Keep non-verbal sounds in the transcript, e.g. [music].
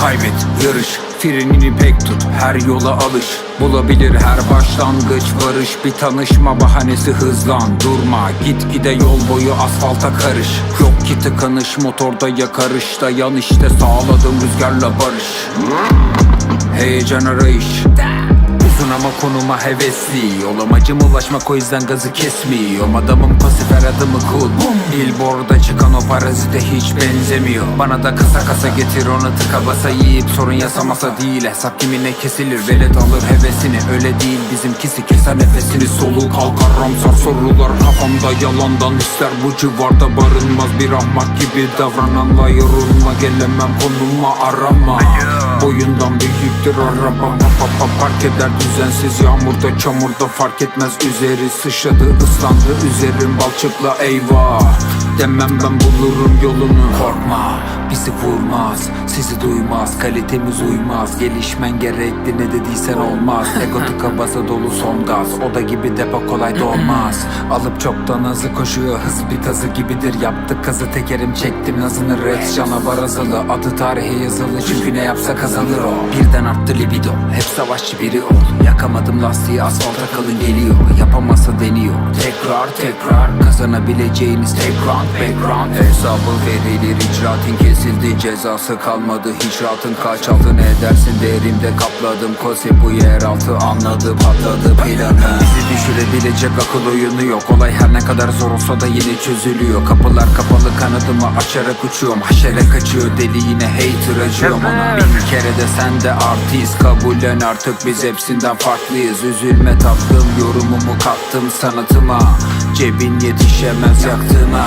kaybet. Yarış frenini pek tut her yola alış. Bulabilir her başlangıç varış Bir tanışma bahanesi hızlan durma. Gitgide yol boyu asfalta karış. Yok ki tıkanış motorda yakarış. Dayan işte sağladım rüzgarla barış. Heyecan arayış konuma hevesli. Yol amacım ulaşmak o yüzden gazı kesmiyorum Adamım pasif her adımı cool. Billboard'a çıkan o parazite hiç benzemiyor. Bana da kısa kasa getir onu tıka basa yiyip Sorun yasamasa değil. Hesap kimine kesilir Velet alır hevesini. Öyle değil bizimkisi keser nefesini. Soluk kalkar ramsar sorular. Kafamda yalandan ister Bu civarda barınmaz. Bir ahmak gibi davrananla yorulma Gelemem konuma arama Boyundan büyüktür araba. Pa, pa, pa, Park eder düzensiz yağmurda çamurda fark etmez. Üzeri sıçradı ıslandı üzerim balçıkla eyvah Demem ben bulurum yolunu. Korkma bizi vurmaz Sizi duymaz kalitemiz uymaz. Gelişmen gerekli ne dediysen olmaz. Ego tıka basa dolu son gaz Oda gibi depo kolay dolmaz [laughs] Alıp çoktan hızlı koşuyor Hız bir tazı gibidir. Yaptık kazı Tekerim çektim nazını. Rex canavar azılı Adı tarihe yazılı. Çünkü ne yapsa kazanır o. Birden arttı libido hep savaşçı biri ol Yakamadım lastiği asfalta kalın geliyor. Yapamazsa deniyor. Tekrar tekrar kazanabileceğiniz tek round background Hesabı verilir icraatın kesildi Cezası kalmadı. Hiç rahatın kaç altın edersin Derimde kapladım. Kose bu yeraltı anladı patladı planı. Bizi düşürebilecek akıl oyunu yok. Olay her ne kadar zor olsa da yine çözülüyor. Kapılar kapalı kanadımı açarak uçuyorum. Haşere kaçıyor deli yine hater acıyorum ona. Bin kere de sen de artist kabullen artık. Biz hepsinden farklıyız. Üzülme tatlım yorumumu kattım sanatıma. Cebin yetişemez yaktığına